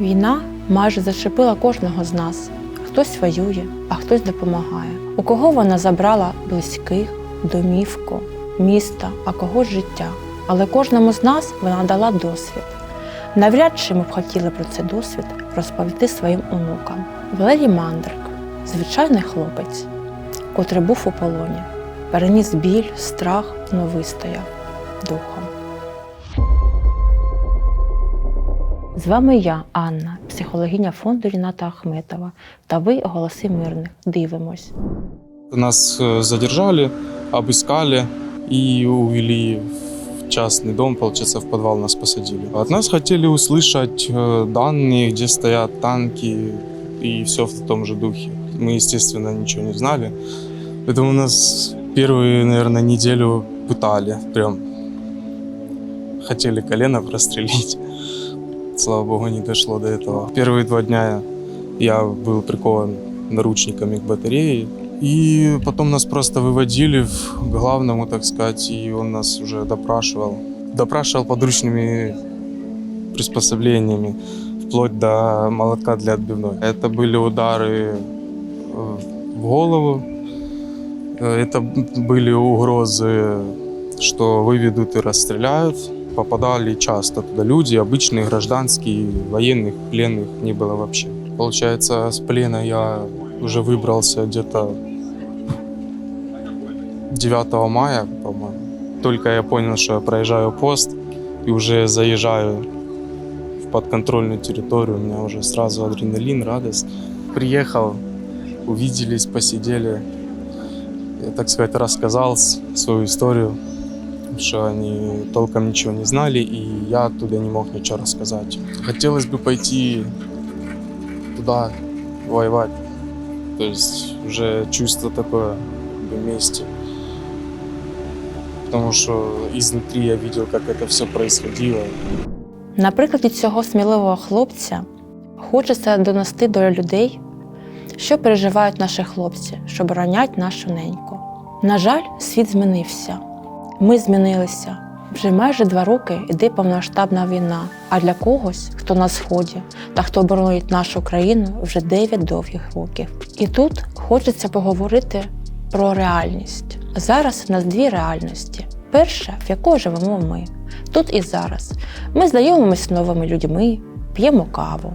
Війна майже зачепила кожного з нас. Хтось воює, а хтось допомагає. У кого вона забрала близьких, домівку, місто, а когось життя. Але кожному з нас вона дала досвід. Навряд чи ми б хотіли про цей досвід розповісти своїм онукам. Валерій Мандрик, звичайний хлопець, котрий був у полоні, переніс біль, страх, но вистояв духом. З вами я, Анна, психологиня фонду Ріната Ахметова, та ви голоси мирних. Дивимось. Нас э, задержали, обыскали и увели в частный дом, получается, в подвал нас посадили. От нас хотели услышать э, данные, где стоят танки и все в том же духе. Мы, естественно, ничего не знали. Поэтому нас первую, наверное, неделю пытали. Прям хотели колено прострелить. Слава богу, не дошло до этого. Первые два дня я был прикован наручниками к батарее. И потом нас просто выводили в- к главному, так сказать, и он нас уже допрашивал. Допрашивал подручными приспособлениями, вплоть до молотка для отбивной. Это были удары э, в голову, Э, это были угрозы, что выведут и расстреляют. Попадали часто туда люди, обычные, гражданские, военных, пленных не было вообще. Получается, с плена я уже выбрался где-то 9 мая, по-моему. Только я понял, что я проезжаю пост и уже заезжаю в подконтрольную территорию. У меня уже сразу адреналин, радость. Приехал, увиделись, посидели. Я, так сказать, рассказал свою историю, что они толком ничего не знали, и я оттуда не мог ничего рассказать. Хотелось бы пойти туда воевать. То есть уже чувство такое как бы, мести. Потому что изнутри я видел, как это все происходило. На прикладі цього сміливого хлопця хочеться донести до людей, що переживають наші хлопці, що боронять нашу неньку. На жаль, світ змінився. Ми змінилися. Вже майже два роки йде повномасштабна війна. А для когось, хто на сході та хто боронить нашу країну, вже 9 довгих років. І тут хочеться поговорити про реальність. Зараз у нас дві реальності. Перша, в якої живемо ми, тут і зараз. Ми знайомимося з новими людьми, п'ємо каву,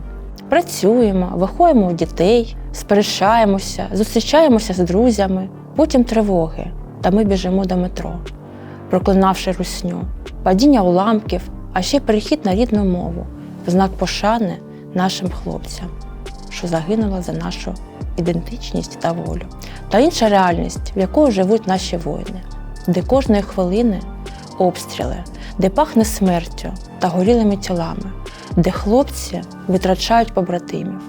працюємо, виходимо у дітей, сперечаємося, зустрічаємося з друзями, потім тривоги, та ми біжимо до метро, проклинавши русню, падіння уламків, а ще перехід на рідну мову, в знак пошани нашим хлопцям, що загинули за нашу ідентичність та волю, та інша реальність, в якої живуть наші воїни, де кожної хвилини обстріли, де пахне смертю та горілими тілами, де хлопці витрачають побратимів,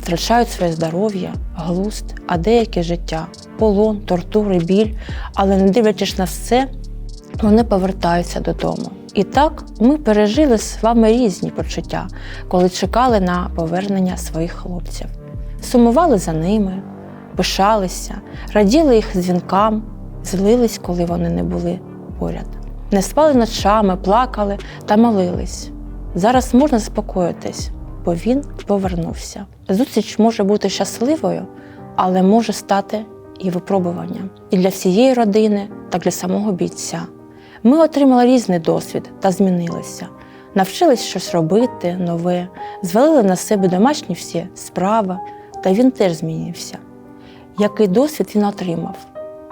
втрачають своє здоров'я, глузд, а деяке життя, полон, тортури, біль, але не дивлячись на все, вони повертаються додому. І так ми пережили з вами різні почуття, коли чекали на повернення своїх хлопців. Сумували за ними, пишалися, раділи їх дзвінкам, злились, коли вони не були поряд. Не спали ночами, плакали та молились. Зараз можна заспокоїтись, бо він повернувся. Зустріч може бути щасливою, але може стати і випробуванням і для всієї родини, так для самого бійця. Ми отримали різний досвід та змінилися. Навчились щось робити, нове, звалили на себе домашні всі справи, та він теж змінився. Який досвід він отримав?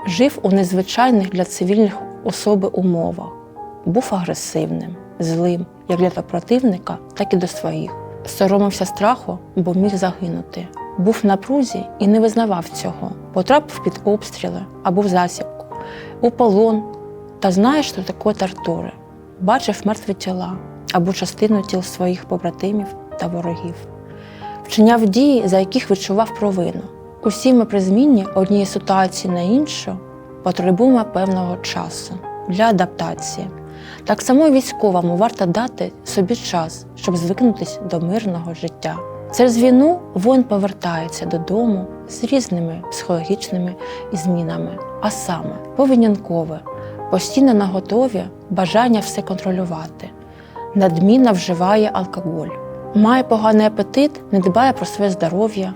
Жив у незвичайних для цивільних особи умовах, був агресивним, злим як для противника, так і до своїх. Соромився страху, бо міг загинути. Був в напрузі і не визнавав цього. Потрапив під обстріли або в засідку, у полон та знає, що таке тортури. Бачив мертві тіла або частину тіл своїх побратимів та ворогів. Вчиняв дії, за яких відчував провину. Усі ми при зміні однієї ситуації на іншу потребуємо певного часу для адаптації. Так само військовому варто дати собі час, щоб звикнутися до мирного життя. Через війну воїн повертається додому з різними психологічними змінами, а саме поведінкове, постійно наготові бажання все контролювати, надмінно вживає алкоголь, має поганий апетит, не дбає про своє здоров'я,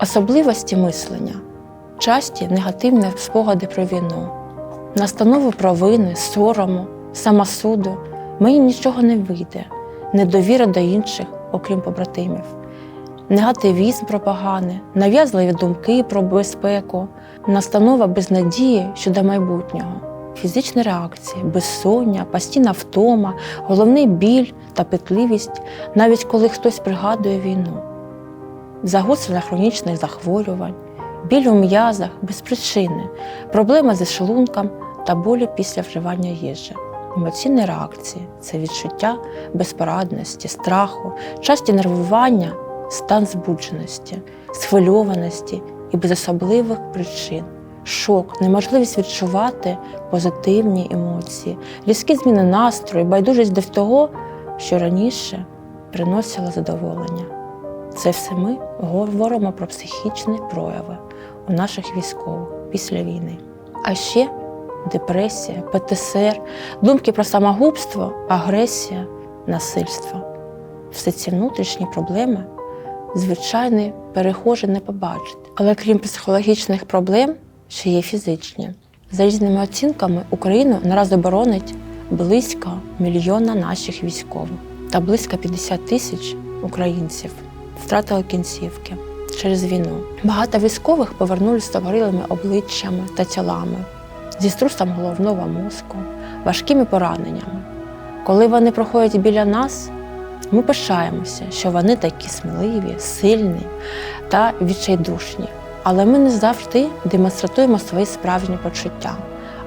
особливості мислення, часті негативні спогади про війну, настанови провини, сорому, самосуду. Мені нічого не вийде, недовіра до інших, окрім побратимів, негативізм про погане, нав'язливі думки про безпеку, настанова безнадії щодо майбутнього, фізичні реакції, безсоння, постійна втома, головний біль та петливість, навіть коли хтось пригадує війну, загострення хронічних захворювань, біль у м'язах без причини, проблеми зі шлунком та болі після вживання їжі. Емоційні реакції це відчуття безпорадності, страху, часті нервування, стан збудженості, схвильованості і без особливих причин, шок, неможливість відчувати позитивні емоції, різкі зміни настрою, байдужість до того, що раніше приносило задоволення. Це все ми говоримо про психічні прояви у наших військових після війни. А ще депресія, ПТСР, думки про самогубство, агресія, насильство. Все ці внутрішні проблеми звичайний перехожий не побачить. Але крім психологічних проблем, ще є фізичні. За різними оцінками, Україну наразі боронить близько мільйона наших військових та близько 50 тисяч українців втратили кінцівки через війну. Багато військових повернулися з горілими обличчями та тілами, зі струсом головного мозку, важкими пораненнями. Коли вони проходять біля нас, ми пишаємося, що вони такі сміливі, сильні та відчайдушні. Але ми не завжди демонструємо свої справжні почуття.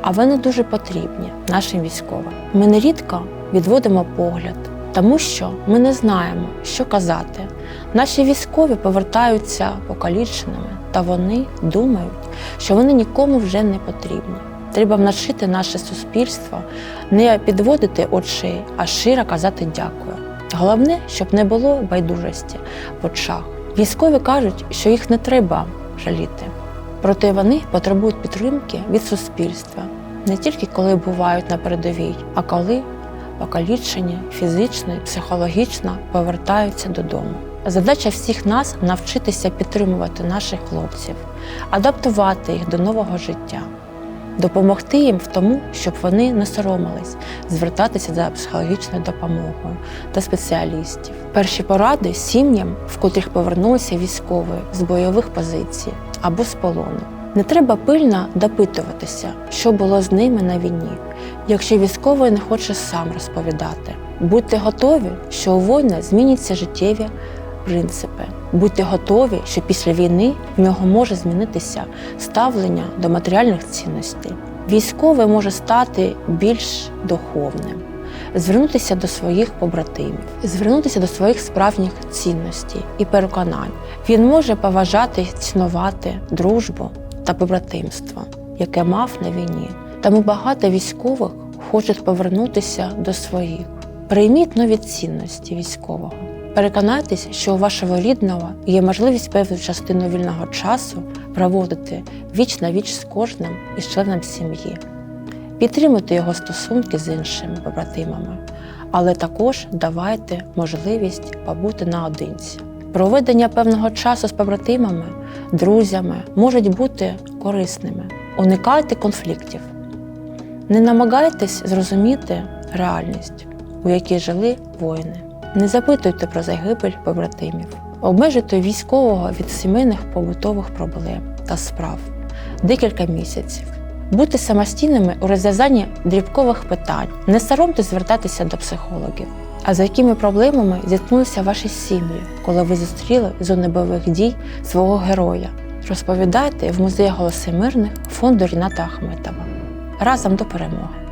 А вони дуже потрібні нашим військовим. Ми нерідко відводимо погляд, тому що ми не знаємо, що казати. Наші військові повертаються покаліченими, та вони думають, що вони нікому вже не потрібні. Треба навчити наше суспільство не підводити очей, а щиро казати дякую. Головне, щоб не було байдужості в очах. Військові кажуть, що їх не треба жаліти. Проте вони потребують підтримки від суспільства не тільки коли бувають на передовій, а коли покалічені фізично і психологічно повертаються додому. Задача всіх нас навчитися підтримувати наших хлопців, адаптувати їх до нового життя, допомогти їм в тому, щоб вони не соромились звертатися за психологічною допомогою до спеціалістів. Перші поради сім'ям, в котрих повернулися військові з бойових позицій або з полону. Не треба пильно допитуватися, що було з ними на війні, якщо військовий не хоче сам розповідати. Будьте готові, що у воїна зміняться життєві принципи. Будьте готові, що після війни в нього може змінитися ставлення до матеріальних цінностей. Військовий може стати більш духовним, звернутися до своїх побратимів, звернутися до своїх справжніх цінностей і переконань. Він може поважати цінувати дружбу та побратимство, яке мав на війні. Тому багато військових хочуть повернутися до своїх. Прийміть нові цінності військового. Переконайтеся, що у вашого рідного є можливість певну частину вільного часу проводити віч на віч з кожним із членом сім'ї. Підтримуйте його стосунки з іншими побратимами, але також давайте можливість побути наодинці. Проведення певного часу з побратимами, друзями можуть бути корисними. Уникайте конфліктів. Не намагайтесь зрозуміти реальність, у якій жили воїни. Не запитуйте про загибель побратимів. Обмежуйте військового від сімейних побутових проблем та справ декілька місяців. Будьте самостійними у розв'язанні дрібкових питань. Не соромте звертатися до психологів. А за якими проблемами зіткнулися ваші сім'ї, коли ви зустріли зони бойових дій свого героя? Розповідайте в музеї голоси мирних фонду Ріната Ахметова. Разом до перемоги!